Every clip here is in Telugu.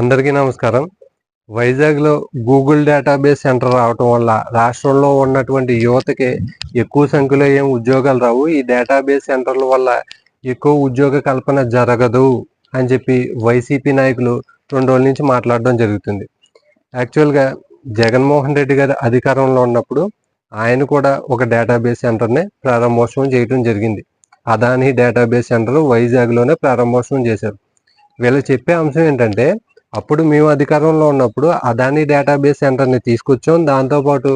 అందరికీ నమస్కారం. వైజాగ్లో గూగుల్ డేటాబేస్ సెంటర్ రావటం వల్ల రాష్ట్రంలో ఉన్నటువంటి యువతకి ఎక్కువ సంఖ్యలో ఏం ఉద్యోగాలు రావు. ఈ డేటాబేస్ సెంటర్ల వల్ల ఎక్కువ ఉద్యోగ కల్పన జరగదు అని చెప్పి వైసీపీ నాయకులు రెండు రోజుల నుంచి మాట్లాడడం జరుగుతుంది. యాక్చువల్గా జగన్మోహన్ రెడ్డి గారు అధికారంలో ఉన్నప్పుడు ఆయన కూడా ఒక డేటాబేస్ సెంటర్ని ప్రారంభోత్సవం చేయడం జరిగింది. అదాని డేటాబేస్ సెంటర్ వైజాగ్లోనే ప్రారంభోత్సవం చేశారు. వీళ్ళు చెప్పే అంశం ఏంటంటే అప్పుడు మేము అధికారంలో ఉన్నప్పుడు అదాని డేటాబేస్ సెంటర్ని తీసుకొచ్చాం. దాంతోపాటు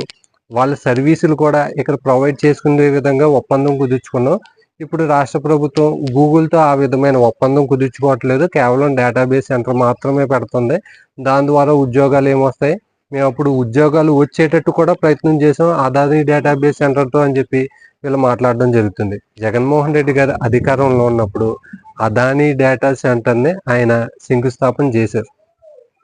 వాళ్ళ సర్వీసులు కూడా ఇక్కడ ప్రొవైడ్ చేసుకునే విధంగా ఒప్పందం కుదుర్చుకున్నాం. ఇప్పుడు రాష్ట్ర ప్రభుత్వం గూగుల్తో ఆ విధమైన ఒప్పందం కుదుర్చుకోవట్లేదు. కేవలం డేటాబేస్ సెంటర్ మాత్రమే పెడుతుంది. దాని ద్వారా ఉద్యోగాలు ఏమొస్తాయి? మేము అప్పుడు ఉద్యోగాలు వచ్చేటట్టు కూడా ప్రయత్నం చేసాం. అదాని డేటాబేస్ సెంటర్తో అని చెప్పి వీళ్ళు మాట్లాడడం జరుగుతుంది. జగన్మోహన్ రెడ్డి గారు అధికారంలో ఉన్నప్పుడు అదాని డేటా సెంటర్ని ఆయన శంకుస్థాపన చేశారు.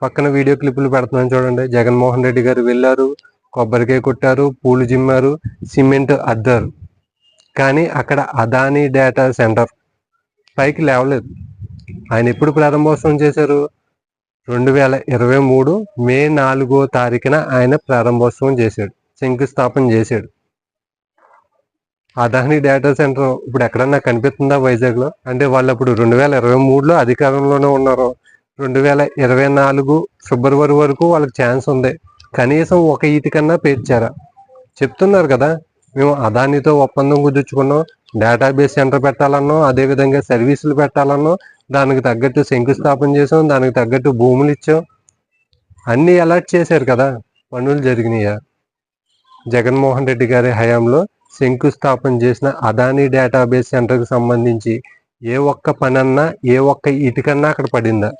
పక్కన వీడియో క్లిప్పులు పెడుతున్నాను చూడండి. జగన్మోహన్ రెడ్డి గారు వెళ్ళారు కొబ్బరికాయ కొట్టారు పూలు జిమ్మారు సిమెంట్ అద్దారు. కానీ అక్కడ అదాని డేటా సెంటర్ పైకి లేవలేదు. ఆయన ఎప్పుడు ప్రారంభోత్సవం చేశారు? రెండు వేల ఇరవై మూడు మే నాలుగో తారీఖున ఆయన ప్రారంభోత్సవం చేశాడు శంకుస్థాపన చేశాడు. అదాని డేటా సెంటర్ ఇప్పుడు ఎక్కడన్నా కనిపిస్తుందా వైజాగ్లో? అంటే వాళ్ళు అప్పుడు రెండు వేల ఇరవై మూడులో అధికారంలోనే ఉన్నారు రెండు వేల ఇరవై నాలుగు ఫిబ్రవరి వరకు వాళ్ళకి ఛాన్స్ ఉంది. కనీసం ఒక ఈతికన్నా పేర్చారా. చెప్తున్నారు కదా మేము అదానితో ఒప్పందం కుదుర్చుకున్నాం డేటాబేస్ సెంటర్ పెట్టాలన్నో అదేవిధంగా సర్వీసులు పెట్టాలన్నో దానికి తగ్గట్టు శంకుస్థాపన చేసాం దానికి తగ్గట్టు భూములు ఇచ్చాం. అన్నీ అలర్ట్ చేశారు కదా పనులు జరిగినాయా? జగన్మోహన్ రెడ్డి గారి హయాంలో శంకుస్థాపన చేసిన అదాని డేటాబేస్ సెంటర్కి సంబంధించి ఏ ఒక్క పనన్నా ఏ ఒక్క ఇటుకన్నా అక్కడ పడిందా?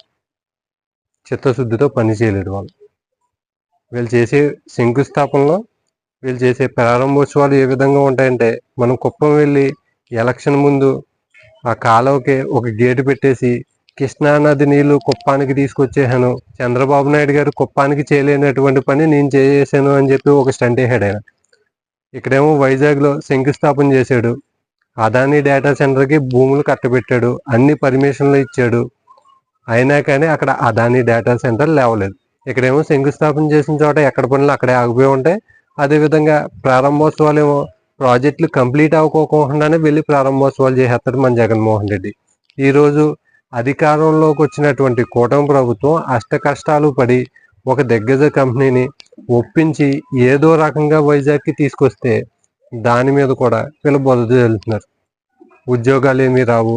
చిత్తశుద్ధితో పని చేయలేదు వాళ్ళు. వీళ్ళు చేసే శంకుస్థాపనలో వీళ్ళు చేసే ప్రారంభోత్సవాలు ఏ విధంగా ఉంటాయంటే మనం కుప్పం వెళ్ళి ఎలక్షన్ ముందు ఆ కాలువకి ఒక గేటు పెట్టేసి కృష్ణానది నీళ్ళు కుప్పానికి తీసుకొచ్చేసాను చంద్రబాబు నాయుడు గారు కుప్పానికి చేయలేనటువంటి పని నేను చేసేసాను అని చెప్పి ఒక స్టంట్ వేసాడు ఆయన. ఇక్కడేమో వైజాగ్లో శంకుస్థాపన చేశాడు. అదాని డేటా సెంటర్కి భూములు కట్టబెట్టాడు అన్ని పర్మిషన్లు ఇచ్చాడు అయినా కానీ అక్కడ అదాని డేటా సెంటర్ లేవలేదు. ఇక్కడేమో శంకుస్థాపన చేసిన చోట ఎక్కడ పనులు అక్కడే ఆగిపోయి ఉంటాయి. అదేవిధంగా ప్రారంభోత్సవాలు ఏమో ప్రాజెక్టులు కంప్లీట్ అవ్వకోకుండానే వెళ్ళి ప్రారంభోత్సవాలు చేసేస్తాడు మన జగన్మోహన్ రెడ్డి. ఈరోజు అధికారంలోకి వచ్చినటువంటి కూటమి ప్రభుత్వం అష్ట కష్టాలు పడి ఒక దిగ్గజ కంపెనీని ఒప్పించి ఏదో రకంగా వైజాగ్కి తీసుకొస్తే దాని మీద కూడా వీళ్ళు బొదదు వెళ్తున్నారు ఉద్యోగాలు ఏమీ రావు.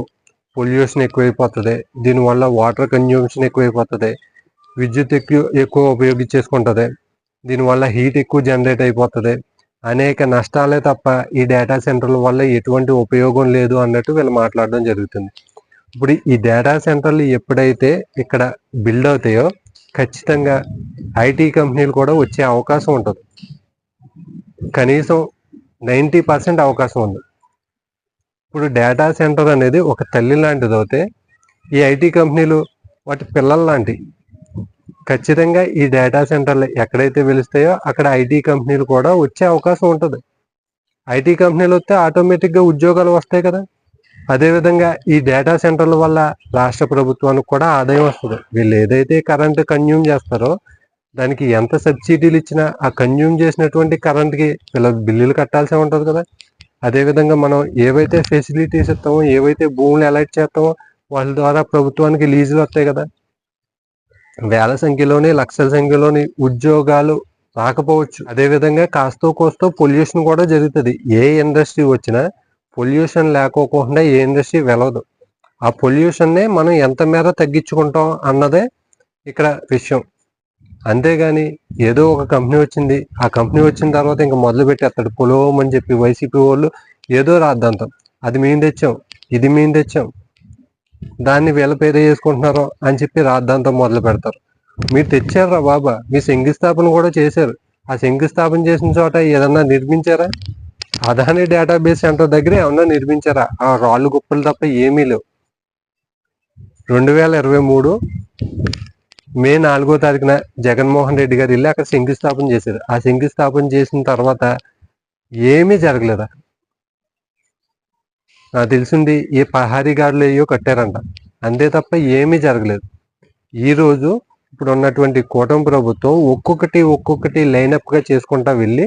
పొల్యూషన్ ఎక్కువైపోతుంది. దీనివల్ల వాటర్ కన్జ్యూమ్షన్ ఎక్కువైపోతుంది. విద్యుత్ ఎక్కువ ఎక్కువ ఉపయోగించేసుకుంటుంది. దీనివల్ల హీట్ ఎక్కువ జనరేట్ అయిపోతుంది. అనేక నష్టాలే తప్ప ఈ డేటా సెంటర్ల వల్ల ఎటువంటి ఉపయోగం లేదు అన్నట్టు వీళ్ళు మాట్లాడడం జరుగుతుంది. ఇప్పుడు ఈ డేటా సెంటర్లు ఎప్పుడైతే ఇక్కడ బిల్డ్ అవుతాయో ఖచ్చితంగా ఐటీ కంపెనీలు కూడా వచ్చే అవకాశం ఉంటుంది. కనీసం నైంటీ పర్సెంట్ అవకాశం ఉంది. ఇప్పుడు డేటా సెంటర్ అనేది ఒక తల్లి లాంటిది అవుతే ఈ ఐటీ కంపెనీలు వాటి పిల్లల లాంటి ఖచ్చితంగా ఈ డేటా సెంటర్లు ఎక్కడైతే వెలుస్తాయో అక్కడ ఐటీ కంపెనీలు కూడా వచ్చే అవకాశం ఉంటుంది. ఐటీ కంపెనీలు వస్తే ఆటోమేటిక్గా ఉద్యోగాలు వస్తాయి కదా. అదేవిధంగా ఈ డేటా సెంటర్ల వల్ల రాష్ట్ర ప్రభుత్వానికి కూడా ఆదాయం వస్తుంది. వీళ్ళు ఏదైతే కరెంట్ కన్జ్యూమ్ చేస్తారో దానికి ఎంత సబ్సిడీలు ఇచ్చినా ఆ కన్జ్యూమ్ చేసినటువంటి కరెంట్కి వీళ్ళ బిల్లులు కట్టాల్సి ఉంటుంది కదా. అదేవిధంగా మనం ఏవైతే ఫెసిలిటీస్ ఇస్తామో ఏవైతే భూములు ఎలైట్ చేస్తామో వాళ్ళ ద్వారా ప్రభుత్వానికి లీజులు వస్తాయి కదా. వేల సంఖ్యలోని లక్షల సంఖ్యలోని ఉద్యోగాలు రాకపోవచ్చు. అదేవిధంగా కాస్తో కోస్తో పొల్యూషన్ కూడా జరుగుతుంది. ఏ ఇండస్ట్రీ వచ్చినా పొల్యూషన్ లేకోకుండా ఏ ఇండస్ట్రీ వెళ్ళదు. ఆ పొల్యూషన్నే మనం ఎంత మేర తగ్గించుకుంటాం అన్నదే ఇక్కడ విషయం. అంతేగాని ఏదో ఒక కంపెనీ వచ్చింది. ఆ కంపెనీ వచ్చిన తర్వాత ఇంకా మొదలు పెట్టేస్తాడు. పొలం అని చెప్పి వైసీపీ వాళ్ళు ఏదో రాద్దాంతం అది మేము తెచ్చాం. ఇది మేము తెచ్చాం. దాన్ని వీళ్ళ పేరు చేసుకుంటున్నారు అని చెప్పి రాద్దాంతం మొదలు పెడతారు. మీరు తెచ్చారా బాబా. మీ శంకుస్థాపన కూడా చేశారు. ఆ శంకుస్థాపన చేసిన చోట ఏదన్నా నిర్మించారా? అదాని డేటాబేస్ సెంటర్ దగ్గర ఏమన్నా నిర్మించారా? ఆ రాళ్ళు గుప్పలు తప్ప ఏమీ లేవు. రెండు వేల ఇరవై మూడు మే నాలుగో తారీఖున జగన్మోహన్ రెడ్డి గారు వెళ్ళి అక్కడ శంకుస్థాపన చేశారు. ఆ శంకుస్థాపన చేసిన తర్వాత ఏమీ జరగలేదు? నాకు తెలిసింది ఏ పహారీ గాడులు అయ్యో కట్టారంట. అంతే తప్ప ఏమీ జరగలేదు. ఈరోజు ఇప్పుడు ఉన్నటువంటి కూటమి ప్రభుత్వం ఒక్కొక్కటి ఒక్కొక్కటి లైనప్గా చేసుకుంటా వెళ్ళి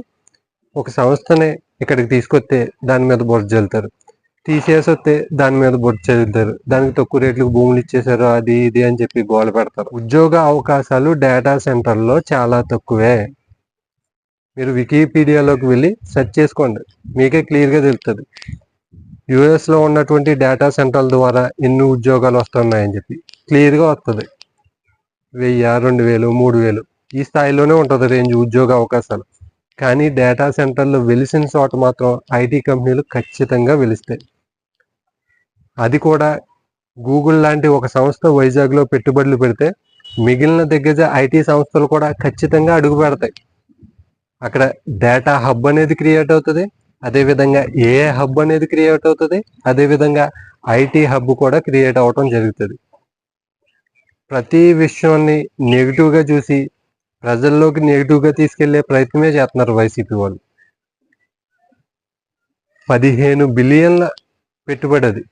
ఒక సంస్థని ఇక్కడికి తీసుకొస్తే దాని మీద బుర్ర జల్లుతారు. తీసేసి వస్తే దాని మీద బొట్టు చదువుతారు. దానికి తక్కువ రేట్లకు భూములు ఇచ్చేసారు అది ఇది అని చెప్పి గోడ పెడతారు. ఉద్యోగ అవకాశాలు డేటా సెంటర్లో చాలా తక్కువే. మీరు వికీపీడియాలోకి వెళ్ళి సెర్చ్ చేసుకోండి. మీకే క్లియర్గా తెలుస్తుంది యుఎస్లో ఉన్నటువంటి డేటా సెంటర్ల ద్వారా ఎన్ని ఉద్యోగాలు వస్తున్నాయని చెప్పి. క్లియర్గా వస్తుంది వెయ్యి రెండు వేలు మూడు వేలు. ఈ స్థాయిలోనే ఉంటుంది రేంజ్ ఉద్యోగ అవకాశాలు. కానీ డేటా సెంటర్లు వెలిసిన చోట మాత్రం ఐటీ కంపెనీలు ఖచ్చితంగా వెలుస్తాయి. అది కూడా గూగుల్ లాంటి ఒక సంస్థ వైజాగ్లో పెట్టుబడులు పెడితే మిగిలిన దగ్గర ఐటీ సంస్థలు కూడా ఖచ్చితంగా అడుగు పెడతాయి. అక్కడ డేటా హబ్ అనేది క్రియేట్ అవుతుంది అదేవిధంగా ఏఏ ఏ హబ్ అనేది క్రియేట్ అవుతుంది అదేవిధంగా ఐటీ హబ్ కూడా క్రియేట్ అవటం జరుగుతుంది. ప్రతి విషయాన్ని నెగిటివ్గా చూసి ప్రజల్లోకి నెగిటివ్గా తీసుకెళ్ళే ప్రయత్నమే చేస్తున్నారు వైసీపీ వాళ్ళు. పదిహేను బిలియన్ల పెట్టుబడి అది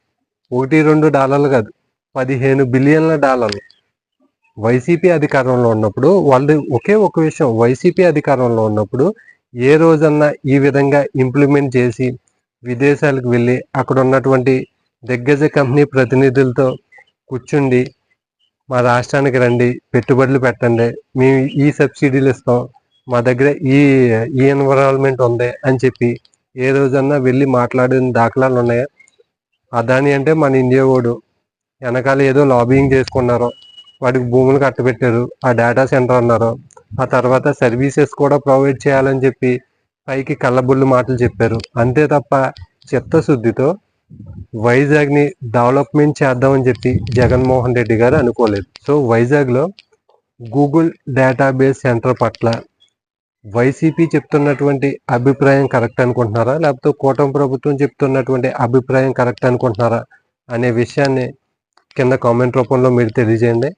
ఒకటి రెండు డాలర్లు కాదు. పదిహేను బిలియన్ల డాలర్లు. వైసీపీ అధికారంలో ఉన్నప్పుడు వాళ్ళు ఒకే ఒక విషయం. వైసీపీ అధికారంలో ఉన్నప్పుడు ఏ రోజన్నా ఈ విధంగా ఇంప్లిమెంట్ చేసి విదేశాలకు వెళ్ళి అక్కడ ఉన్నటువంటి దిగ్గజ కంపెనీ ప్రతినిధులతో కూర్చుండి మా రాష్ట్రానికి రండి పెట్టుబడులు పెట్టండి. మేము ఈ సబ్సిడీలు ఇస్తాం. మా దగ్గర ఈ ఈ ఎన్విరాన్మెంట్ ఉంది అని చెప్పి ఏ రోజన్నా వెళ్ళి మాట్లాడిన దాఖలాలు ఉన్నాయా. అదాని అంటే మన ఇండియా వాడు వెనకాల ఏదో లాబింగ్ చేసుకున్నారు. వాడికి భూములు కట్టబెట్టారు. ఆ డేటా సెంటర్ అన్నారు. ఆ తర్వాత సర్వీసెస్ కూడా ప్రొవైడ్ చేయాలని చెప్పి పైకి కళ్ళబుల్లు మాటలు చెప్పారు. అంతే తప్ప చిత్తశుద్ధితో వైజాగ్ని డెవలప్మెంట్ చేద్దామని చెప్పి జగన్మోహన్ రెడ్డి గారు అనుకోలేదు. సో వైజాగ్లో గూగుల్ డేటాబేస్ సెంటర్ పట్ల వైసీపీ చెప్తున్నటువంటి అభిప్రాయం కరెక్ట్ అనుకుంటున్నారా? లేకపోతే కూటమి ప్రభుత్వం చెప్తున్నటువంటి అభిప్రాయం కరెక్ట్ అనుకుంటున్నారా? అనే విషయాన్ని కింద కామెంట్ రూపంలో మీరు తెలియజేయండి.